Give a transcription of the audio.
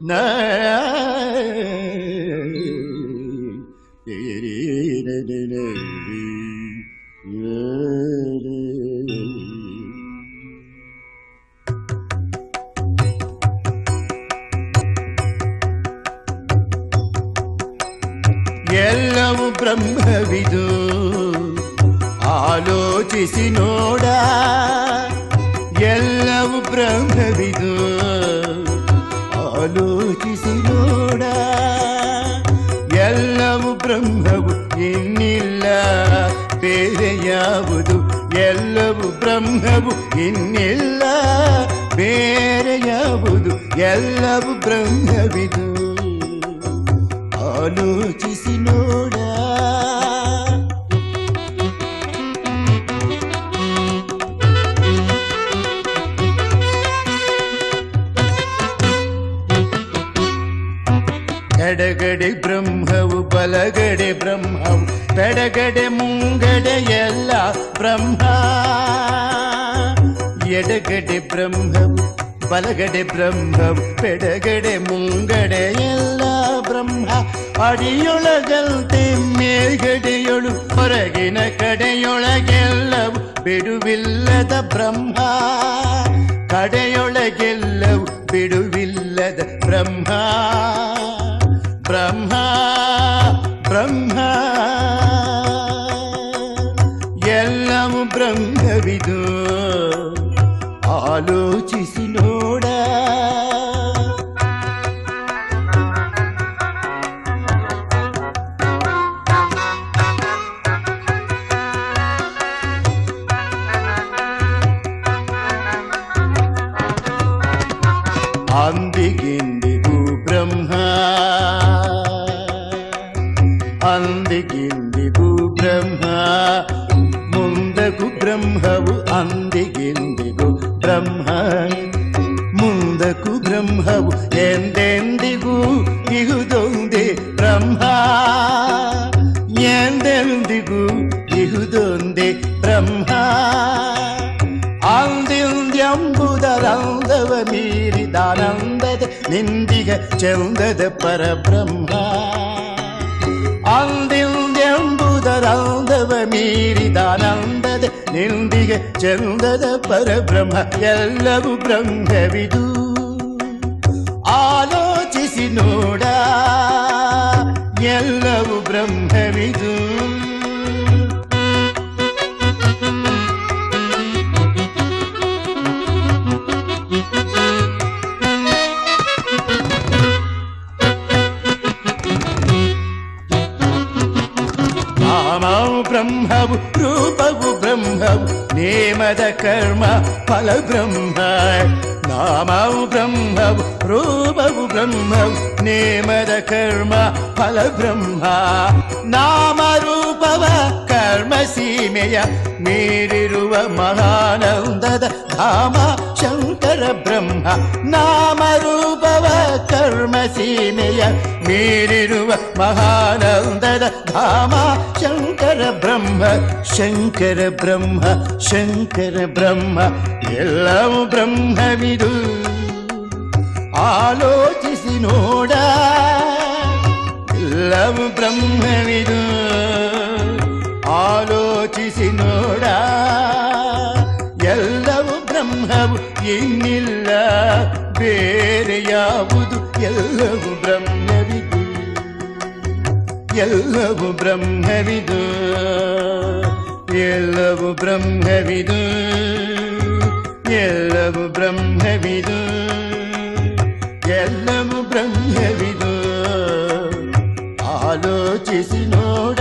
na ಬ್ರಹ್ಮವಿದು ಆಲೋಚಿಸಿ ನೋಡ ಎಲ್ಲವೂ ಬ್ರಹ್ಮವಿದು ಆಲೋಚಿಸಿ ನೋಡ ಎಲ್ಲವೂ ಬ್ರಹ್ಮವು ಇನ್ನಿಲ್ಲ ಬೇರೆ ಯಾವುದು ಎಲ್ಲವೂ ಬ್ರಹ್ಮವು ಇನ್ನಿಲ್ಲ ಬೇರೆ ಯಾವುದು ಎಲ್ಲವೂ ಬ್ರಹ್ಮವಿದು ಆಲೋಚಿಸಿ ನೋಡ ಎಡಗಡೆ ಬ್ರಹ್ಮವು ಬಲಗಡೆ ಬ್ರಹ್ಮವು ಬೆಡಗಡೆ ಮುಂಗಡೆ ಎಲ್ಲ ಬ್ರಹ್ಮ ಎಡಗಡೆ ಬ್ರಹ್ಮವು ಬಲಗಡೆ ಬ್ರಹ್ಮವು ಬೆಡಗಡೆ ಮುಂಗಡೆ ಎಲ್ಲ ಬ್ರಹ್ಮ ಅಡಿಯೊಳಗಂತೆ ಮೇಲ್ಗಡೆಯೊಳು ಹೊರಗಿನ ಕಡೆಯೊಳಗೆಲ್ಲವು ಬಿಡುವಿಲ್ಲದ ಬ್ರಹ್ಮ. ಕಡೆಯೊಳಗೆಲ್ಲವು ಬಿಡುವಿಲ್ಲದ ಬ್ರಹ್ಮ. ಬ್ರಹ್ಮ ಬ್ರಹ್ಮ. ಎಲ್ಲವೂ ಬ್ರಹ್ಮವಿದು. ಆಲೋಚಿಸಿ ಅಂದಿಗಿಂದಿಗೂ ಬ್ರಹ್ಮ ಅಂದಿಗಿಂದಿಗೂ ಬ್ರಹ್ಮ ಮುಂದಗೂ ಬ್ರಹ್ಮವು ಅಂದಿಗಿಂದಿಗೂ ಬ್ರಹ್ಮ ಮುಂದಕ್ಕೂ ಬ್ರಹ್ಮವು ಎಂದೆಂದಿಗೂ ಇಹುದೊಂದೇ ಬ್ರಹ್ಮ ಎಂದೆಂದಿಗೂ ಇಹುದೊಂದೇ ಬ್ರಹ್ಮ ಆಂದಿಂದ್ಯಂಬುದರಂದವ ಮೀರಿದಾನಂದದ ನಿಂದಿಗ ಚಂದದ ಪರಬ್ರಹ್ಮ ಆಂದಿಂದ್ಯಂಬುದರಂದವ ಮೀರಿದಾನಂದದ ನಿಂದಿಗ ಚಂದದ ಪರಬ್ರಹ್ಮ ಎಲ್ಲವೂ ಬ್ರಹ್ಮವಿದು ಆಲೋಚಿಸಿ ನೋಡ ಎಲ್ಲವೂ ಬ್ರಹ್ಮವಿದು कर्म फलब्रह्म। नामौ नाम ब्रह्म रूप ब्रह्म नेमद कर्म फल नामरूपव कर्म सीमय मेरिवनौन्दद धाम शङ्कर ब्रह्म नाम ಸೀಮೆಯ ಮೀರಿರುವ ಮಹಾನಂದದ ಧಾಮ. ಶಂಕರ ಬ್ರಹ್ಮ ಶಂಕರ ಬ್ರಹ್ಮ ಶಂಕರ ಬ್ರಹ್ಮ, ಎಲ್ಲವೂ ಬ್ರಹ್ಮವಿದು. ಆಲೋಚಿಸಿ ನೋಡ, ಎಲ್ಲವೂ ಬ್ರಹ್ಮವಿದು. ಆಲೋಚಿಸಿ ನೋಡ, ಎಲ್ಲವೂ ಬ್ರಹ್ಮವು ಇನ್ನಿಲ್ಲ. ಬೇರೆ ಯಾವುದು ಎಲ್ಲವೂ ಬ್ರಹ್ಮವಿದು ಎಲ್ಲವೂ ಬ್ರಹ್ಮವಿದು ಎಲ್ಲವೂ ಬ್ರಹ್ಮವಿದು ಎಲ್ಲವೂ ಬ್ರಹ್ಮವಿದು ಎಲ್ಲವೂ ಬ್ರಹ್ಮವಿದು ಆಲೋಚಿಸಿ ನೋಡ